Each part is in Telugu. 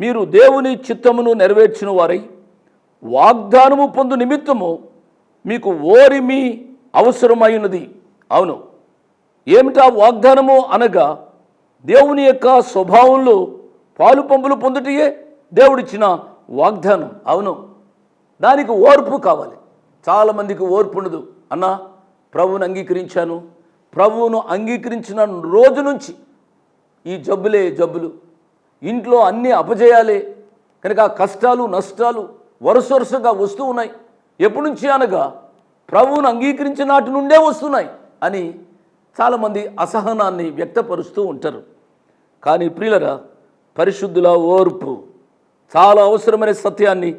మీరు దేవుని చిత్తమును నెరవేర్చిన వారై వాగ్దానము పొందు నిమిత్తము మీకు ఓరిమి అవసరమైనది. అవును. ఏమిటా వాగ్దానము అనగా దేవుని యొక్క స్వభావంలో పాలు పంపులు పొందుటయే దేవుడిచ్చిన వాగ్దానం. అవును. దానికి ఓర్పు కావాలి. చాలామందికి ఓర్పు ఉండదు అన్నా ప్రభువును అంగీకరించాను. ప్రభువును అంగీకరించిన రోజు నుంచి ఈ జబ్బులే జబ్బులు. ఇంట్లో అన్నీ అపజయాలే. కనుక కష్టాలు నష్టాలు వరుస వరుసగా వస్తూ ఉన్నాయి. ఎప్పటి నుంచి అనగా ప్రభువును అంగీకరించిన నాటి నుండే వస్తున్నాయి అని చాలామంది అసహనాన్ని వ్యక్తపరుస్తూ ఉంటారు. కానీ ప్రియులరా పరిశుద్ధుల ఓర్పు చాలా అవసరమైన సత్యాన్ని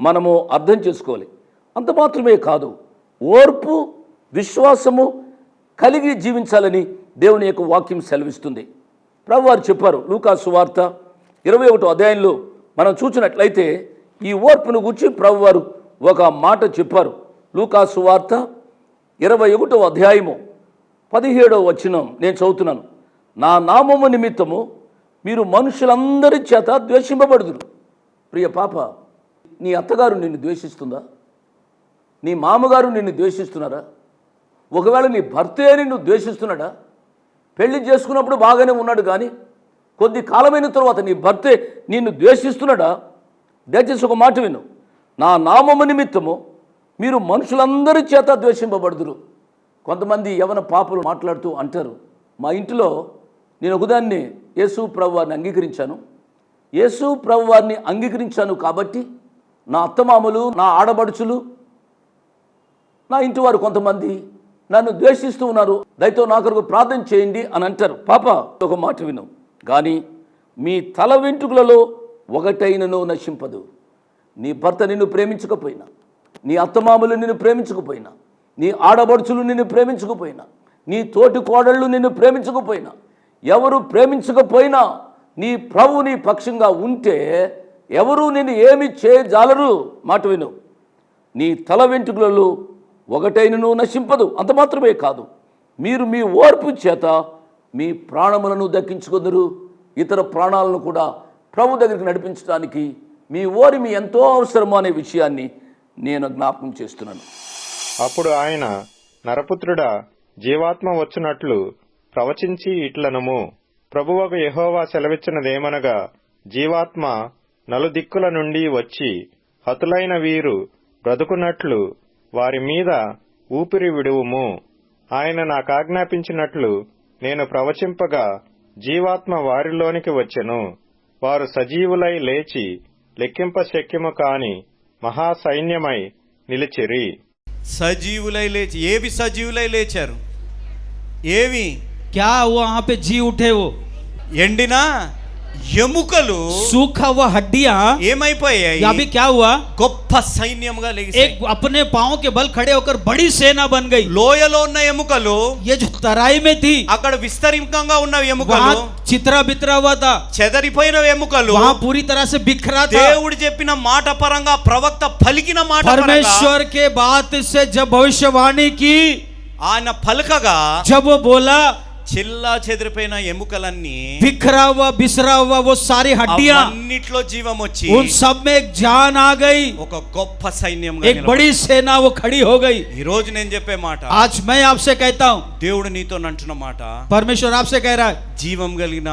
మనము అర్థం చేసుకోవాలి. అంత మాత్రమే కాదు ఓర్పు విశ్వాసము కలిగి జీవించాలని దేవుని యొక్క వాక్యం సెలవిస్తుంది. ప్రభు వారు చెప్పారు లూకా సువార్త ఇరవై ఒకటో అధ్యాయంలో మనం చూసినట్లయితే ఈ ఓర్పును గురించి ప్రభు వారు ఒక మాట చెప్పారు. లూకాసు వార్త ఇరవై ఒకటో అధ్యాయము పదిహేడవ వచనం నేను చదువుతున్నాను. నా నామము నిమిత్తము మీరు మనుషులందరి చేత ద్వేషింపబడుదురు. ప్రియ పాప నీ అత్తగారు నిన్ను ద్వేషిస్తుందా? నీ మామగారు నిన్ను ద్వేషిస్తున్నారా? ఒకవేళ నీ భర్తే నిన్ను ద్వేషిస్తున్నాడా? పెళ్ళి చేసుకున్నప్పుడు బాగానే ఉన్నాడు కానీ కొద్ది కాలమైన తర్వాత నీ భర్తే నిన్ను ద్వేషిస్తున్నాడా? దయచేసి ఒక మాట విను. నా నామము నిమిత్తము మీరు మనుషులందరి చేత ద్వేషింపబడుదురు. కొంతమంది యవన పాపలు మాట్లాడుతూ అంటారు మా ఇంటిలో నేను ఒకదాన్ని యేసు ప్రభు వారిని అంగీకరించాను. యేసు ప్రభు వారిని అంగీకరించాను కాబట్టి నా అత్తమామలు నా ఆడబడుచులు నా ఇంటి వారు కొంతమంది నన్ను ద్వేషిస్తూ ఉన్నారు. దయతో నా కొరకు ప్రార్థన చేయండి అని అంటారు. పాప ఒక మాట విను. కానీ మీ తల వెంట్రుకలలో ఒకటైనను నశింపదు. నీ భర్త నిన్ను ప్రేమించకపోయినా నీ అత్తమామలు నిన్ను ప్రేమించకపోయినా నీ ఆడబడుచులు నిన్ను ప్రేమించకపోయినా నీ తోటి కోడళ్ళు నిన్ను ప్రేమించకపోయినా ఎవరు ప్రేమించకపోయినా నీ ప్రభు నీ పక్షంగా ఉంటే ఎవరు నిన్ను ఏమి చేయజాలరు. మాట విను. నీ తల వెంట్రుకలలో ఒకటైనను నశింపదు. అంత మాత్రమే కాదు. మీరు మీ ఓర్పు చేత మీ ప్రాణములను దక్కించుకుందరు. ఇతర ప్రాణాలను కూడా ప్రభు దగ్గరికి నడిపించడానికి మీ ఓరిమి ఎంతో అవసరము అనే విషయాన్ని నేను జ్ఞాపకం చేస్తున్నాను. అప్పుడు ఆయన నరపుత్రుడా జీవాత్మ వచ్చినట్లు ప్రవచించి ఇట్లనము ప్రభువకు యహోవా సెలవిచ్చినదేమనగా జీవాత్మ నలుదిక్కుల నుండి వచ్చి హతులైన వీరు బ్రతుకున్నట్లు వారి మీద ఊపిరి విడువుము. ఆయన నాకాజ్ఞాపించినట్లు నేను ప్రవచింపగా జీవాత్మ వారిలోనికి వచ్చెను. వారు సజీవులై లేచి లెక్కింప శక్యము కాని మహాసైన్యమై నిలిచిరి. సజీవులై లేచి ఏవి సజీవులై లేచారు? ఏవి? క్యా ఓ ఆపే జీ ఉఠేవో ఎండినా? ఎముకలు सूखा हुआ हड्डियां ఏమైపోయాయి अभी क्या हुआ గొప్ప సైన్యంగా లెగిసాయి एक अपने पाँव के बल खड़े होकर बड़ी सेना बन गई లోయలో ఉన్న ఎముకలు ये जो तराई में थी అక్కడ విస్తరింకంగా ఉన్న ఎముకలు वहाँ चित्रा बितरा हुआ था చెదరిపోయిన ఎముకలు वहाँ पूरी तरह से बिखरा था దేవుడు చెప్పిన మాట పరంగా ప్రవక్త పలికిన మాట పరంగా परमेश्वर के बात से जब भविष्यवाणी की ఆయన పలకగా जब वो बोला చిల్లా చెదిరిపోయిన ఎముకలన్నీ बिखरा हुआ बिसरा हुआ वो सारी हड्डियां అన్నిట్లో జీవం వచ్చి उन सब में एक जान आ गई ఒక గొప్ప సైన్యం एक बड़ी सेना वो खड़ी हो गई ఈ రోజు నేను చెప్పే మాట आज मैं आपसे कहता हूँ దేవుడు నీతో అంటున్న మాట परमेश्वर आपसे कह रहा है జీవం కలిగిన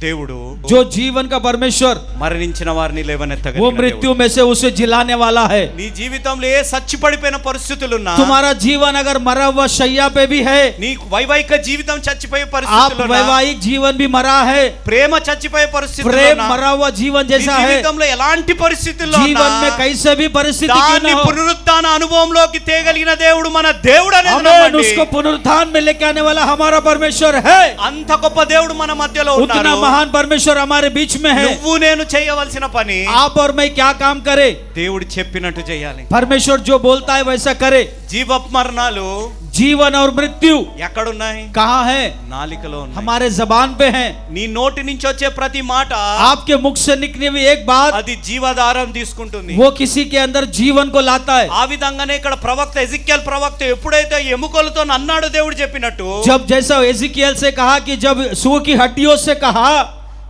దేవుడు जो जीवन का परमेश्वर మరణించిన వారిని वो లేవనెత్తగలిగిన దేవుడు. मृत्यु में से उसे जिलाने वाला है నీ జీవితంలో ఏ చచ్చిపడిపోయిన పరిస్థితులున్నా तुम्हारा जीवन अगर मरा हुआ शैया पे भी है నీ వైవాహిక జీవితం చచ్చిపోయే आप పరిస్థితులు वैवाहिक जीवन भी मरा है ప్రేమ చచ్చిపోయే प्रेम పరిస్థితులు मरा हुआ जीवन जैसा है జీవితంలో ఎలాంటి పరిస్థితుల్లో जीवन में कैसे भी परिस्थिति क्यों దాన్ని न हो పునరుత్థాన అనుభవంలోకి తేగలిగిన దేవుడు మన దేవుడు అనేది हमें నమ్మండి. उसको पुनरुत्थान में लेके आने वाला हमारा परमेश्वर है అంత గొప్ప దేవుడు మన మధ్యలో उतना ఉన్నాడు महान परमेश्वर हमारे बीच में है నువ్వు నేను చేయవలసిన పని आप और मैं क्या काम करे దేవుడు చెప్పినట్టు చేయాలి परमेश्वर जो बोलता है वैसा करे జీవమరణాలు जीवन और मृत्यु ఎక్కడున్నాయి कहाँ है నాలికలో ఉన్నాయి हमारे जबान पे है నీ నోటి నుంచి వచ్చే ప్రతి మాట आपके मुख से निकली हुई एक बात అది జీవాధారం తీసుకుంటుంది वो किसी के अंदर जीवन को लाता है ఆ విధంగానే ఇక్కడ ప్రవక్త ఎజిక్యల్ ప్రవక్త ఎప్పుడైతే ఎముకలతో అన్నాడు దేవుడు చెప్పినట్టు जब जैसा एजिकियल से कहा कि जब सू की हड्डियों से कहा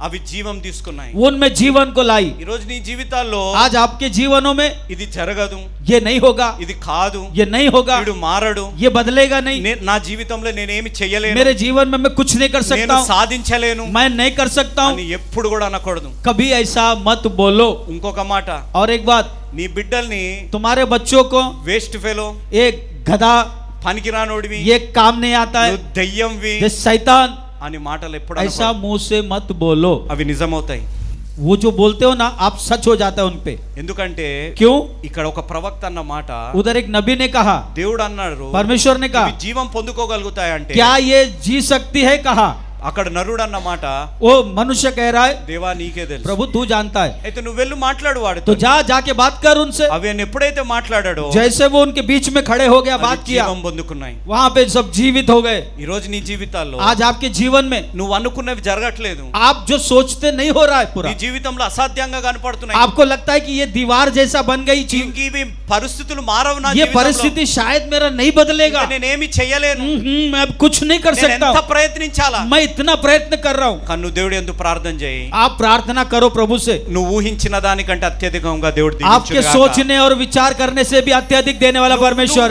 అవి జీవం తీసుకున్నాయి उनमें जीवन को लाई ఈ రోజు నీ జీవితాల్లో आज आपके जीवनों में ఇది జరగదు ये नहीं होगा ఇది కాదు ये नहीं होगा వీడు మారడు ये बदलेगा नहीं నే- నా జీవితంలో నేనేమి చెయ్యలేను मेरे जीवन में मैं कुछ नहीं कर सकता నేను हूँ సాధించలేను मैं नहीं कर सकता అని हूँ ఎప్పుడు కూడా అనకూడదు कभी ऐसा मत बोलो ఇంకొక మాట और एक बात నీ బిడ్డల్ని तुम्हारे बच्चों को వేస్ట్ ఫెలో एक गधा పనికిరానోడివి ये काम नहीं आता है నువ్వు దెయ్యంవి ये शैतान అని మాటలు ఎప్పుడు ऐसा అనకూడదు. मुंह से मत बोलो అవి నిజమవుతాయి वो जो बोलते हो ना आप सच हो जाता है उन पे ఎందుకంటే क्यों ఇక్కడ ఒక ప్రవక్త అన్న మాట उधर एक नबी ने कहा దేవుడు అన్నాడు परमेश्वर ने ఇవి कहा జీవం పొందుకోగలుగుతాయంటే क्या ये जी सकती है कहा అక్కడ నరుడు అన్న మాట वो मनुष्य कह रहा है దేవా నీకే తెలుసు प्रभु तू जानता है అయితే నువ్వు వెళ్ళి మాట్లాడు तो వాడితో जा जाके बात कर उनसे అవి ఆయన ఎప్పుడైతే మాట్లాడాడో जैसे वो उनके बीच में खड़े हो गया అవి बात किया జీవం పొందుకున్నాయి वहां पे सब जीवित हो गए ఈ రోజు నీ జీవితాల్లో आज आपके जीवन में నువ్వు అనుకున్నవి జరగట్లేదు आप जो सोचते नहीं हो रहा है पूरा నీ జీవితంలో అసాధ్యంగా కనపడుతున్నాయి आपको लगता है कि ये दीवार जैसा बन गई चीज ఇంక ఇవి పరిస్థితులు మారవు నా ये జీవితంలో. परिस्थिति शायद मेरा नहीं बदलेगा ఇంకా నేనేమి చెయ్యలేను हम्म, हम्म, मैं अब कुछ नहीं कर నేను सकता ఎంత हूं। ప్రయత్నించాలా मैं इतना प्रयत्न कर रहा हूँ కానీ నువ్వు దేవుడు ఎందుకు ప్రార్థన చేయి आप प्रार्थना करो प्रभु से నువ్వు ఊహించిన దానికంటే అత్యధికంగా దేవుడు आपके దీవించుగాక. सोचने और विचार करने से भी अत्यधिक देने वाला నువ్వు- परमेश्वर है